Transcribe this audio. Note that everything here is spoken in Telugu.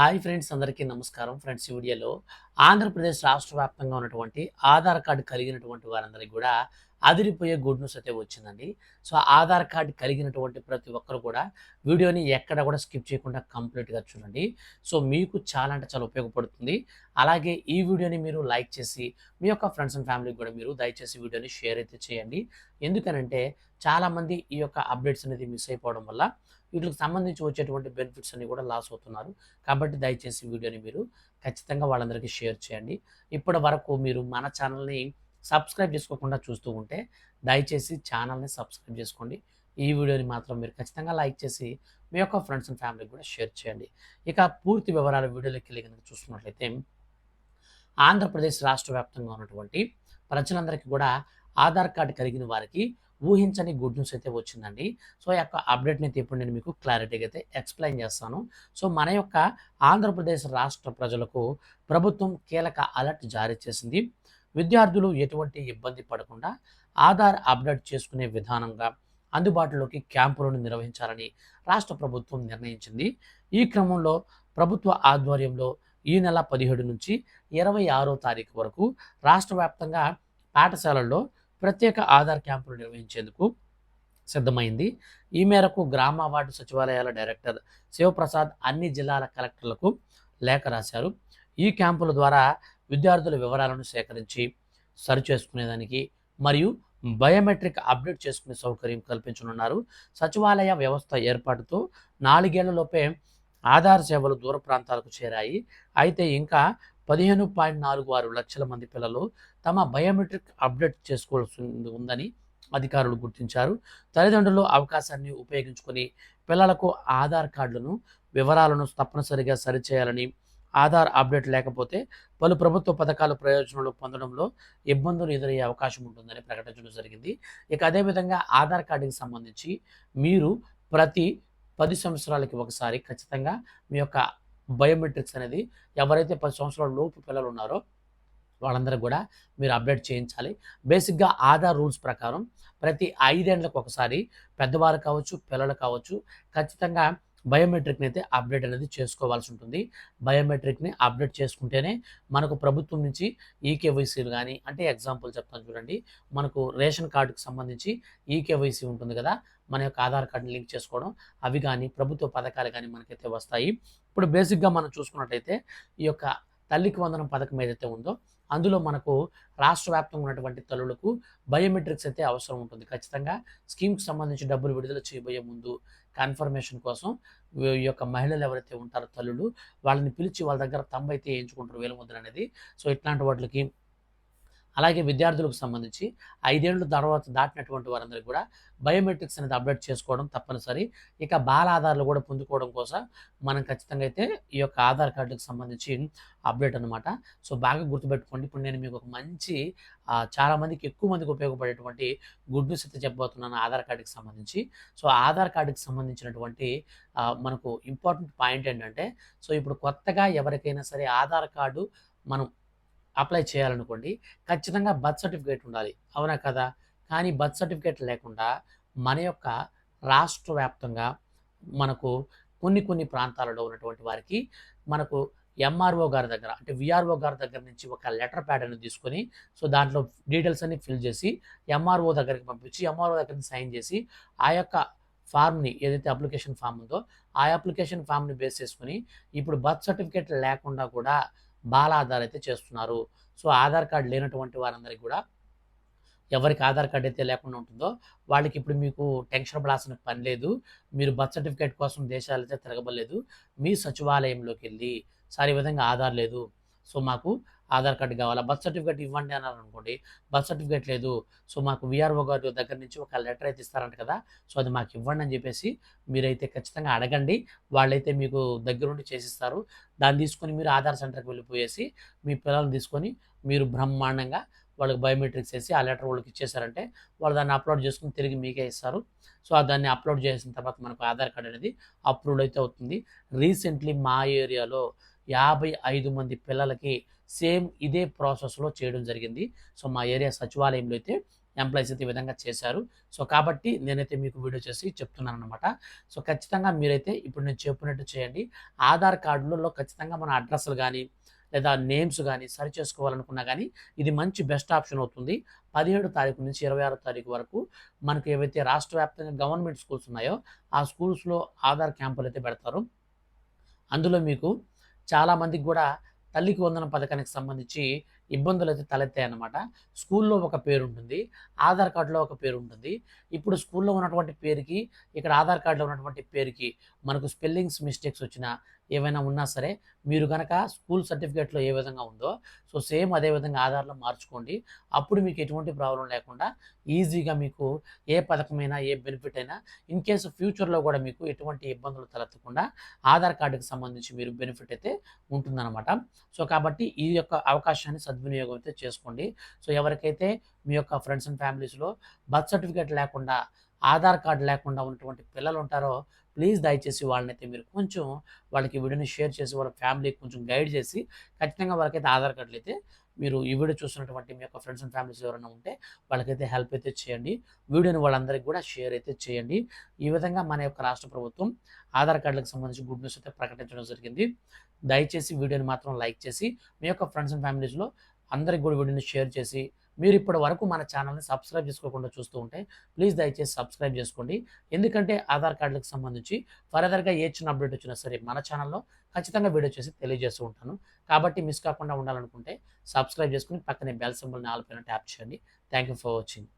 హాయ్ ఫ్రెండ్స్ అందరికీ నమస్కారం. ఫ్రెండ్స్ ఈ వీడియోలో ఆంధ్రప్రదేశ్ రాష్ట్ర వ్యాప్తంగా ఉన్నటువంటి ఆధార్ కార్డు కలిగినటువంటి వారందరికీ కూడా అదిరిపోయే గుడ్ న్యూస్ అయితే వచ్చిందండి. సో ఆధార్ కార్డు కలిగినటువంటి ప్రతి ఒక్కరు కూడా వీడియోని ఎక్కడ కూడా స్కిప్ చేయకుండా కంప్లీట్గా చూడండి. సో మీకు చాలా అంటే చాలా ఉపయోగపడుతుంది. అలాగే ఈ వీడియోని మీరు లైక్ చేసి మీ యొక్క ఫ్రెండ్స్ అండ్ ఫ్యామిలీకి కూడా మీరు దయచేసి వీడియోని షేర్ అయితే చేయండి. ఎందుకనంటే చాలామంది ఈ యొక్క అప్డేట్స్ అనేది మిస్ అయిపోవడం వల్ల వీటికి సంబంధించి వచ్చేటువంటి బెనిఫిట్స్ అన్ని కూడా లాస్ అవుతున్నారు. కాబట్టి దయచేసి వీడియోని మీరు ఖచ్చితంగా వాళ్ళందరికీ షేర్ చేయండి. ఇప్పటి వరకు మీరు మన ఛానల్ని సబ్స్క్రైబ్ చేసుకోకుండా చూస్తూ ఉంటే దయచేసి ఛానల్ని సబ్స్క్రైబ్ చేసుకోండి. ఈ వీడియోని మాత్రం మీరు ఖచ్చితంగా లైక్ చేసి మీ యొక్క ఫ్రెండ్స్ అండ్ ఫ్యామిలీకి కూడా షేర్ చేయండి. ఇక పూర్తి వివరాల వీడియోలోకి వెళ్ళి కనుక చూస్తున్నట్లయితే ఆంధ్రప్రదేశ్ రాష్ట్ర వ్యాప్తంగా ఉన్నటువంటి ప్రజలందరికీ కూడా ఆధార్ కార్డు కలిగిన వారికి ఊహించని గుడ్ న్యూస్ అయితే వచ్చిందండి. సో ఈ యొక్క అప్డేట్ని అయితే ఇప్పుడు నేను మీకు క్లారిటీగా అయితే ఎక్స్ప్లెయిన్ చేస్తాను. సో మన యొక్క ఆంధ్రప్రదేశ్ రాష్ట్ర ప్రజలకు ప్రభుత్వం కీలక అలర్ట్ జారీ చేసింది. విద్యార్థులు ఎటువంటి ఇబ్బంది పడకుండా ఆధార్ అప్డేట్ చేసుకునే విధానంగా అందుబాటులోకి క్యాంపులను నిర్వహించాలని రాష్ట్ర ప్రభుత్వం నిర్ణయించింది. ఈ క్రమంలో ప్రభుత్వ ఆధ్వర్యంలో ఈ నెల పదిహేడు నుంచి ఇరవై ఆరో తారీఖు వరకు రాష్ట్ర వ్యాప్తంగా పాఠశాలల్లో ప్రత్యేక ఆధార్ క్యాంపులు నిర్వహించేందుకు సిద్ధమైంది. ఈ మేరకు గ్రామ వార్డు సచివాలయాల డైరెక్టర్ శివప్రసాద్ అన్ని జిల్లాల కలెక్టర్లకు లేఖ రాశారు. ఈ క్యాంపుల ద్వారా విద్యార్థుల వివరాలను సేకరించి సరిచేసుకునేదానికి మరియు బయోమెట్రిక్ అప్డేట్ చేసుకునే సౌకర్యం కల్పించనున్నారు. సచివాలయ వ్యవస్థ ఏర్పాటుతో నాలుగేళ్ళలోపే ఆధార్ సేవలు దూర ప్రాంతాలకు చేరాయి. అయితే ఇంకా పదిహేను పాయింట్ నాలుగు ఆరు లక్షల మంది పిల్లలు తమ బయోమెట్రిక్ అప్డేట్ చేసుకోవాల్సి ఉందని అధికారులు గుర్తించారు. తల్లిదండ్రులు అవకాశాన్ని ఉపయోగించుకొని పిల్లలకు ఆధార్ కార్డులను వివరాలను తప్పనిసరిగా సరిచేయాలని ఆధార్ అప్డేట్ లేకపోతే పలు ప్రభుత్వ పథకాలు ప్రయోజనాలు పొందడంలో ఇబ్బందులు ఎదురయ్యే అవకాశం ఉంటుందని ప్రకటించడం జరిగింది. ఇక అదేవిధంగా ఆధార్ కార్డుకి సంబంధించి మీరు ప్రతి పది సంవత్సరాలకి ఒకసారి ఖచ్చితంగా మీ యొక్క బయోమెట్రిక్స్ అనేది ఎవరైతే పది సంవత్సరాల లోపు పిల్లలు ఉన్నారో వాళ్ళందరూ కూడా మీరు అప్డేట్ చేయించాలి. బేసిక్గా ఆధార్ రూల్స్ ప్రకారం ప్రతి ఐదేళ్ళకు ఒకసారి పెద్దవారు కావచ్చు పిల్లలు కావచ్చు ఖచ్చితంగా బయోమెట్రిక్ని అయితే అప్డేట్ అనేది చేసుకోవాల్సి ఉంటుంది బయోమెట్రిక్ని అప్డేట్ చేసుకుంటేనే మనకు ప్రభుత్వం నుంచి ఈకేవైసీలు కానీ అంటే ఎగ్జాంపుల్ చెప్తాను చూడండి. మనకు రేషన్ కార్డుకు సంబంధించి ఈకేవైసీ ఉంటుంది కదా మన యొక్క ఆధార్ కార్డుని లింక్ చేసుకోవడం. అవి కానీ ప్రభుత్వ పథకాలు కానీ మనకైతే వస్తాయి. ఇప్పుడు బేసిక్గా మనం చూసుకున్నట్టయితే ఈ యొక్క తల్లికి వందనం పథకం ఏదైతే ఉందో అందులో మనకు రాష్ట్ర వ్యాప్తంగా ఉన్నటువంటి తల్లులకు బయోమెట్రిక్స్ అయితే అవసరం ఉంటుంది ఖచ్చితంగా. స్కీమ్కి సంబంధించి డబ్బులు విడుదల చేయబోయే ముందు కన్ఫర్మేషన్ కోసం ఈ యొక్క మహిళలు ఎవరైతే ఉంటారో తల్లులు వాళ్ళని పిలిచి వాళ్ళ దగ్గర తంబు అయితే వేయించుకుంటారు వేలుముద్ర అనేది. సో ఇట్లాంటి వాటికి అలాగే విద్యార్థులకు సంబంధించి ఐదేళ్ళ తర్వాత దాటినటువంటి వారందరికీ కూడా బయోమెట్రిక్స్ అనేది అప్డేట్ చేసుకోవడం తప్పనిసరి. ఇక బాల ఆధార్లు కూడా పొందుకోవడం కోసం మనం ఖచ్చితంగా అయితే ఈ యొక్క ఆధార్ కార్డుకు సంబంధించి అప్డేట్ అనమాట సో బాగా గుర్తుపెట్టుకోండి. ఇప్పుడు నేను మీకు ఒక మంచి చాలామందికి ఎక్కువ మందికి ఉపయోగపడేటువంటి గుడ్ న్యూస్ అయితే చెప్పబోతున్నాను ఆధార్ కార్డుకి సంబంధించి. సో ఆధార్ కార్డుకి సంబంధించినటువంటి మనకు ఇంపార్టెంట్ పాయింట్ ఏంటంటే సో ఇప్పుడు కొత్తగా ఎవరికైనా సరే ఆధార్ కార్డు మనం అప్లై చేయాలనుకోండి ఖచ్చితంగా బర్త్ సర్టిఫికేట్ ఉండాలి. అవునా కదా? కానీ బర్త్ సర్టిఫికేట్ లేకుండా మన యొక్క రాష్ట్ర వ్యాప్తంగా మనకు కొన్ని కొన్ని ప్రాంతాలలో ఉన్నటువంటి వారికి మనకు ఎంఆర్ఓ గారి దగ్గర అంటే విఆర్ఓ గారి దగ్గర నుంచి ఒక లెటర్ ప్యాడ్ అనేది తీసుకొని సో దాంట్లో డీటెయిల్స్ అన్ని ఫిల్ చేసి ఎంఆర్ఓ దగ్గరికి పంపించి ఎంఆర్ఓ దగ్గర సైన్ చేసి ఆ యొక్క ఫామ్ని ఏదైతే అప్లికేషన్ ఫామ్ ఉందో ఆ అప్లికేషన్ ఫామ్ని బేస్ చేసుకుని ఇప్పుడు బర్త్ సర్టిఫికేట్ లేకుండా కూడా బాల ఆధార్ అయితే చేస్తున్నారు. సో ఆధార్ కార్డు లేనటువంటి వారందరికీ కూడా ఎవరికి ఆధార్ కార్డు అయితే లేకుండా ఉంటుందో వాళ్ళకి ఇప్పుడు మీకు టెన్షన్ పడాల్సిన పని లేదు. మీరు బర్త్ సర్టిఫికేట్ కోసం దేశాలు అయితే తిరగబడలేదు. మీ సచివాలయంలోకి వెళ్ళి సార్ ఈ విధంగా ఆధార్ లేదు. సో మాకు ఆధార్ కార్డు కావాలా? బర్త్ సర్టిఫికేట్ ఇవ్వండి అన్నారు అనుకోండి బర్త్ సర్టిఫికేట్ లేదు. సో మాకు విఆర్ఓ గారి దగ్గర నుంచి ఒక లెటర్ అయితే ఇస్తారంట కదా? సో అది మాకు ఇవ్వండి అని చెప్పేసి మీరైతే ఖచ్చితంగా అడగండి. వాళ్ళైతే మీకు దగ్గరుండి చేసిస్తారు. దాన్ని తీసుకొని మీరు ఆధార్ సెంటర్కి వెళ్ళిపోయేసి మీ పిల్లల్ని తీసుకొని మీరు బ్రహ్మాండంగా వాళ్ళకి బయోమెట్రిక్స్ వేసి ఆ లెటర్ వాళ్ళకి ఇచ్చేసారంటే వాళ్ళు దాన్ని అప్లోడ్ చేసుకుని తిరిగి మీకే ఇస్తారు. సో దాన్ని అప్లోడ్ చేసిన తర్వాత మనకు ఆధార్ కార్డ్ అనేది అప్రూవ్డ్ అయితే అవుతుంది. రీసెంట్లీ మా ఏరియాలో యాభై ఐదు మంది పిల్లలకి సేమ్ ఇదే ప్రాసెస్లో చేయడం జరిగింది. సో మా ఏరియా సచివాలయంలో అయితే ఎంప్లాయీస్ అయితే ఈ విధంగా చేశారు. సో కాబట్టి నేనైతే మీకు వీడియో చేసి చెప్తున్నాను అనమాట సో ఖచ్చితంగా మీరైతే ఇప్పుడు నేను చెప్పినట్టు చేయండి. ఆధార్ కార్డులలో ఖచ్చితంగా మన అడ్రస్లు కానీ లేదా నేమ్స్ కానీ సరి చేసుకోవాలనుకున్నా కానీ ఇది మంచి బెస్ట్ ఆప్షన్ అవుతుంది. పదిహేడు తారీఖు నుంచి ఇరవై ఆరో తారీఖు వరకు మనకు ఏవైతే రాష్ట్ర వ్యాప్తంగా గవర్నమెంట్ స్కూల్స్ ఉన్నాయో ఆ స్కూల్స్లో ఆధార్ క్యాంపులు అయితే పెడతారు. అందులో మీకు చాలామందికి కూడా తల్లికి వందన పథకానికి సంబంధించి ఇబ్బందులు అయితే తలెత్తాయి అనమాట స్కూల్లో ఒక పేరు ఉంటుంది ఆధార్ కార్డులో ఒక పేరు ఉంటుంది ఇప్పుడు స్కూల్లో ఉన్నటువంటి పేరుకి ఇక్కడ ఆధార్ కార్డులో ఉన్నటువంటి పేరుకి మనకు స్పెల్లింగ్స్ మిస్టేక్స్ వచ్చినా ఏవైనా ఉన్నా సరే మీరు కనుక స్కూల్ సర్టిఫికేట్లో ఏ విధంగా ఉందో సో సేమ్ అదే విధంగా ఆధార్లో మార్చుకోండి. అప్పుడు మీకు ఎటువంటి ప్రాబ్లం లేకుండా ఈజీగా మీకు ఏ పథకమైనా ఏ బెనిఫిట్ అయినా ఇన్ కేసు ఫ్యూచర్లో కూడా మీకు ఎటువంటి ఇబ్బందులు తలెత్తకుండా ఆధార్ కార్డుకి సంబంధించి మీరు బెనిఫిట్ అయితే ఉంటుందన్నమాట. సో కాబట్టి ఈ యొక్క అవకాశాన్ని సద్వినియోగం అయితే చేసుకోండి. సో ఎవరికైతే మీ యొక్క ఫ్రెండ్స్ అండ్ ఫ్యామిలీస్లో బర్త్ సర్టిఫికేట్ లేకుండా ఆధార్ కార్డు లేకుండా ఉన్నటువంటి పిల్లలు ఉంటారో ప్లీజ్ దయచేసి వాళ్ళనైతే మీరు కొంచెం వాళ్ళకి వీడియోని షేర్ చేసి వాళ్ళ ఫ్యామిలీకి కొంచెం గైడ్ చేసి ఖచ్చితంగా వాళ్ళకైతే ఆధార్ కార్డులు అయితే మీరు ఈ వీడియో చూసినటువంటి మీ యొక్క ఫ్రెండ్స్ అండ్ ఫ్యామిలీస్ ఎవరైనా ఉంటే వాళ్ళకైతే హెల్ప్ అయితే చేయండి. వీడియోని వాళ్ళందరికీ కూడా షేర్ అయితే చేయండి. ఈ విధంగా మన యొక్క రాష్ట్ర ప్రభుత్వం ఆధార్ కార్డులకు సంబంధించి గుడ్ న్యూస్ అయితే ప్రకటించడం జరిగింది. దయచేసి వీడియోని మాత్రం లైక్ చేసి మీ యొక్క ఫ్రెండ్స్ అండ్ ఫ్యామిలీస్లో అందరికి కూడా వీడియోని షేర్ చేసి మీరు ఇప్పటి వరకు మన ఛానల్ని సబ్స్క్రైబ్ చేసుకోకుండా చూస్తూ ఉంటే ప్లీజ్ దయచేసి సబ్స్క్రైబ్ చేసుకోండి. ఎందుకంటే ఆధార్ కార్డులకు సంబంధించి ఫర్దర్గా ఏ చిన్న అప్డేట్ వచ్చినా సరే మన ఛానల్లో ఖచ్చితంగా వీడియో చేసి తెలియజేస్తూ ఉంటాను. కాబట్టి మిస్ కాకుండా ఉండాలనుకుంటే సబ్స్క్రైబ్ చేసుకుని పక్కనే బెల్ సింబల్ని ఆల్పైన ట్యాప్ చేయండి. Thank you for watching.